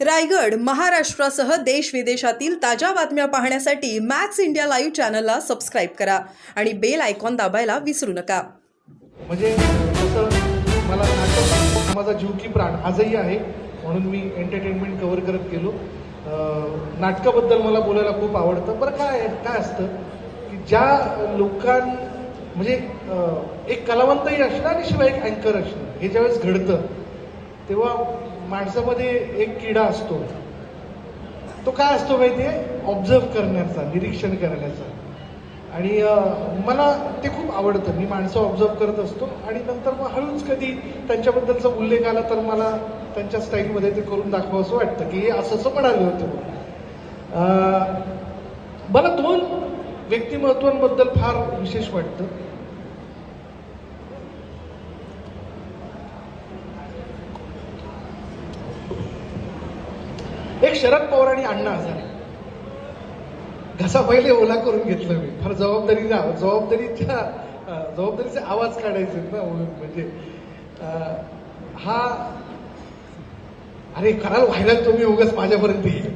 रायगड महाराष्ट्रासह देश विदेशातील ताज्या बातम्या पाहण्यासाठी मॅक्स इंडिया लाईव्ह चॅनलला सबस्क्राईब करा आणि बेल आयकॉन दाबायला विसरू नका. म्हणजे जसं मला नाटक माझा जीव की प्राण आजही आहे म्हणून मी एंटरटेनमेंट कव्हर करत गेलो. नाटकाबद्दल मला बोलायला खूप आवडतं. बरं काय काय असतं की ज्या लोकां म्हणजे एक कलावंतही असणं आणि शिवाय एक अँकर असणं हे ज्यावेळेस घडतं तेव्हा माणसामध्ये एक किडा असतो. तो काय असतो माहिती आहे ऑब्झर्व करण्याचा निरीक्षण करण्याचा. आणि मला ते खूप आवडतं. मी माणसं ऑब्झर्व करत असतो आणि नंतर मग हळूच कधी त्यांच्याबद्दलचा उल्लेख आला तर मला त्यांच्या स्टाईलमध्ये ते करून दाखवावं असं वाटतं की हे असं असं म्हणाले होते मला दोन व्यक्तिमत्वांबद्दल फार विशेष वाटतं. एक शरद पवार आणि अण्णा हजारे. घसा पहिले ओला करून घेतलं मी. फार जबाबदारी जबाबदारीच्या जबाबदारीचे आवाज काढायचे ना म्हणजे हा अरे कराल व्हायरल तुम्ही उगाच माझ्यापर्यंत येईल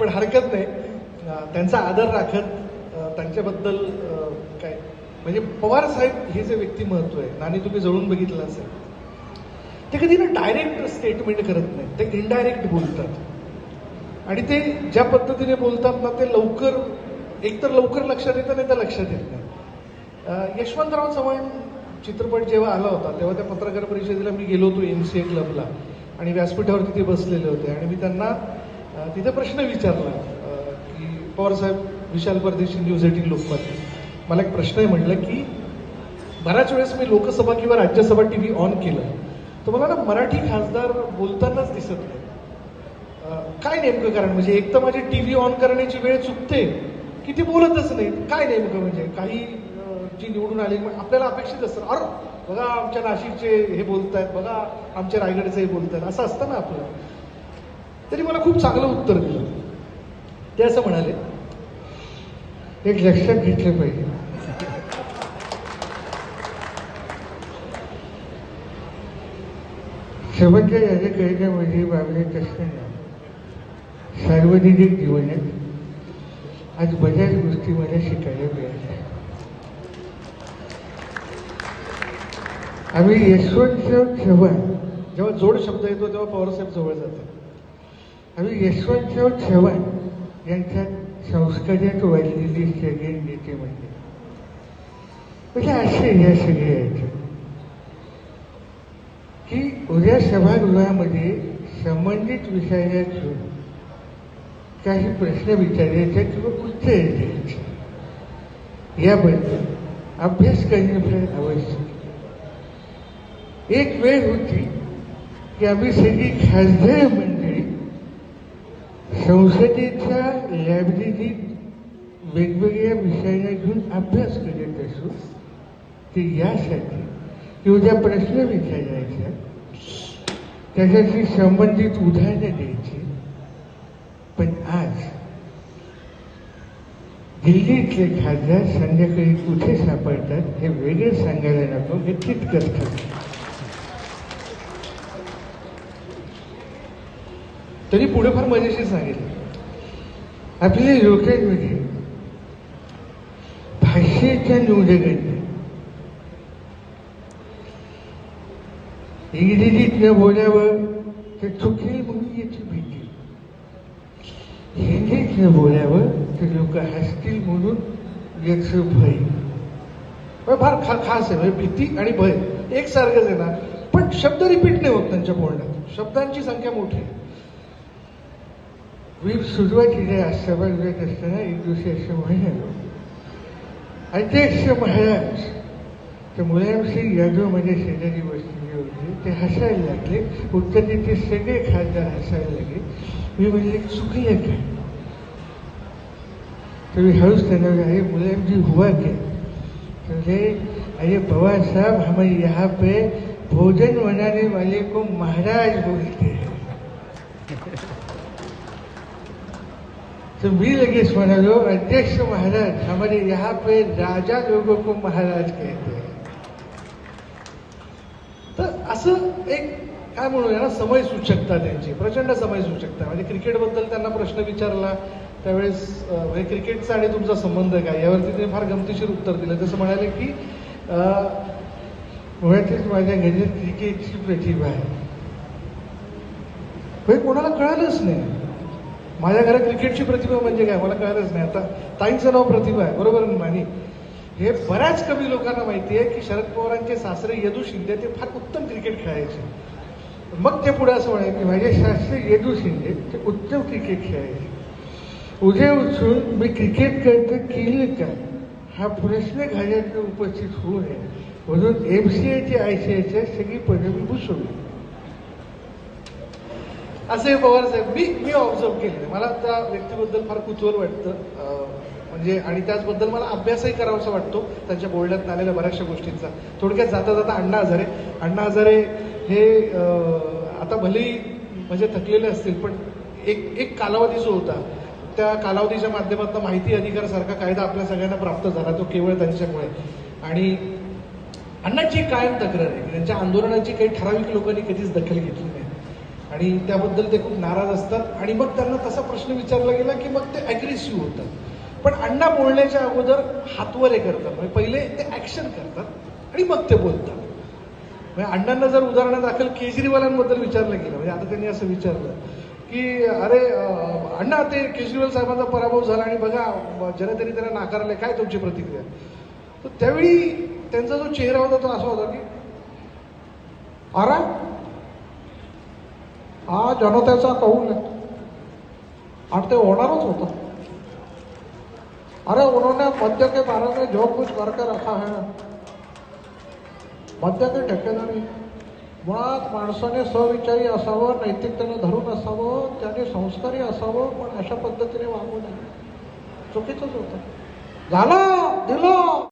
पण हरकत नाही. त्यांचा आदर राखत त्यांच्याबद्दल काय म्हणजे पवार साहेब हे जे व्यक्तिमत्व आहे नानी तुम्ही जळून बघितलं असेल. ते कधी ना डायरेक्ट स्टेटमेंट करत नाही. ते इनडायरेक्ट बोलतात. आणि ते ज्या पद्धतीने बोलतात ना ते लवकर एकतर लवकर लक्षात येतं नाही तर लक्षात येत नाही. यशवंतराव चव्हाण चित्रपट जेव्हा आला होता तेव्हा त्या पत्रकार परिषदेला मी गेलो होतो एम सी ए क्लबला. आणि व्यासपीठावर तिथे बसलेले होते. आणि मी त्यांना तिथे प्रश्न विचारला की पवारसाहेब विशाल परदेशी न्यूज एटीन लोकमत मला एक प्रश्न आहे म्हटलं की बऱ्याच वेळेस मी लोकसभा किंवा राज्यसभा टी व्ही ऑन केलं. तर मला ना मराठी खासदार बोलतानाच दिसत नाही. काय नेमकं? कारण म्हणजे एक तर माझी टी व्ही ऑन करण्याची वेळ चुकते. की ती बोलतच नाही काय नेमकं म्हणजे? काही जी निवडून आली आपल्याला अपेक्षित असतं. अरे बघा आमच्या नाशिकचे हे बोलत आहेत बघा आमच्या रायगडचे हे बोलत आहेत असं असतं ना आपलं. तरी मला खूप चांगलं उत्तर दिलं. ते असं म्हणाले एक लक्षात घेतलं पाहिजे. शेवटच्या राजकारणामध्ये वागत असताना सार्वजनिक जीवनात आज बऱ्याच गोष्टी मला शिकायला मिळाल्या. आम्ही यशवंतराव चव्हाण जेव्हा जोड शब्द येतो तेव्हा पवारसाहेब जवळ जातात. आम्ही यशवंतराव चव्हाण यांच्या संस्कारात वाढलेली सगळे नेते म्हणजे म्हणजे असे या सगळे आहेत की उद्या सभागृहामध्ये संबंधित विषयाला काही प्रश्न विचारायचे किंवा उत्तर द्यायचे याबद्दल अभ्यास करणे फार आवश्यक एक वेळ होती की आम्ही सगळी खासदार मंडळी संसदेच्या लायब्ररीत वेगवेगळ्या विषयांना घेऊन अभ्यास करत असू ते यासाठी की उद्या प्रश्न विचारायचा त्याच्याशी संबंधित उदाहरणं द्यायची पण आज दिल्लीतले खासदार संध्याकाळी कुठे सापडतात हे वेगळं सांगायला नको हे तितकंच खरं. तरी पुढे फार मजेशीर सांगितलं. आपल्या लोकांमध्ये भाषेच्या नोंदगंड इंग्रजीत न बोलावं तर चुकेल म्हणून याची भीती. हेच न बोलावं तर लोक हसतील म्हणून याचं भय. फार खा खास आहे म्हणजे भीती आणि भय. एकसारखंच आहे ना. पण शब्द रिपीट नाही होत त्यांच्या बोलण्यात. शब्दांची संख्या मोठी आहे. वीर सुरुवातीला सभा घेत असताना एक दिवशी असं म्हणालो अध्यक्ष महाराज तर मुलायमसिंग यादव माझ्या शेजारी बसलेले होते. ते हसायला लागले. उत्तर ते सगळे खासदार हसायला लागले. मी म्हणले चुकलं काय तुम्ही मी हळूच त्यांना म्हणले, मुलायम जी हुआ क्या तो अरे पवार साहब हमें यहाँ पे भोजन बनाने वाले को महाराज बोलते हैं. तो मी लगेच म्हणालो अध्यक्ष महाराज हमारे यहाँ पे राजा लोगों को महाराज कहते हैं. तर असं एक काय म्हणूया ना समय सूचकता त्यांची प्रचंड समय सूचकता. म्हणजे क्रिकेटबद्दल त्यांना प्रश्न विचारला त्यावेळेस म्हणजे क्रिकेटचा आणि तुमचा संबंध काय? यावरती ते फार गमतीशीर उत्तर दिलं. तसं म्हणाले की अं, माझ्या घरी क्रिकेटची प्रतिभा आहे. हे कोणाला कळालंच नाही. माझ्या घरात क्रिकेटची प्रतिभा म्हणजे काय? मला कळालंच नाही. आता ताईंचं नाव प्रतिभा आहे. बरोबर नाही हे बऱ्याच कमी लोकांना माहिती आहे की शरद पवारांचे सासरे यदू शिंदे ते फार उत्तम क्रिकेट खेळायचे. मग ते पुढे असं म्हणाले की माझे शास्त्री येदू शिंदे ते उत्तम क्रिकेट खेळायचे. उद्या उचलून मी क्रिकेट करता केलं काय हा प्रश्न घरात उपस्थित होऊ नये म्हणून एम सी आयची आय सी आयच्या सगळी पदं मी घुसवली असे पवार साहेब मी मी ऑब्झर्व केले मला त्या व्यक्तीबद्दल फार कुतूहल वाटतं. म्हणजे आणि त्याचबद्दल मला अभ्यासही करावासा वाटतो त्यांच्या बोलण्यात आलेल्या बऱ्याचशा गोष्टींचा. थोडक्यात जाता जाता अण्णा हजारे. अण्णा हजारे हे आता भलेही म्हणजे थकलेले असतील पण एक एक कालावधी जो होता त्या कालावधीच्या माध्यमातून माहिती अधिकारासारखा कायदा आपल्या सगळ्यांना प्राप्त झाला तो केवळ त्यांच्यामुळे. आणि अण्णांची कायम तक्रार आहे? त्यांच्या आंदोलनाची काही ठराविक लोकांनी कधीच दखल घेतली नाही. आणि त्याबद्दल ते खूप नाराज असतात. आणि मग त्यांना तसा प्रश्न विचारला गेला की मग ते अग्रेसिव्ह होतात. पण अण्णा बोलण्याच्या अगोदर हातवरे करतात. म्हणजे पहिले ते ॲक्शन करतात आणि मग ते बोलतात. म्हणजे अण्णांना जर उदाहरणादाखल केजरीवालांबद्दल विचारलं गेलं म्हणजे आता त्यांनी असं विचारलं की अरे अण्णा ते केजरीवाल साहेबांचा पराभव झाला आणि बघा जनतेने त्यांना नाकारले. काय तुमची प्रतिक्रिया? तर त्यावेळी त्यांचा जो चेहरा होता तो असा होता की अरे हा जनतेचा कौल आहे. आणि ते होणारच होतं. अरे उन्होंने मध्य के बारे में जो कुछ करके रखा है मध्य के ठेकेदारी मुळात माणसाने सविचारी असावं नैतिकतेने धरून असावं त्याने संस्कारी असावं पण अशा पद्धतीने वागू नये. चुकीचंच होतं. झालं दिलं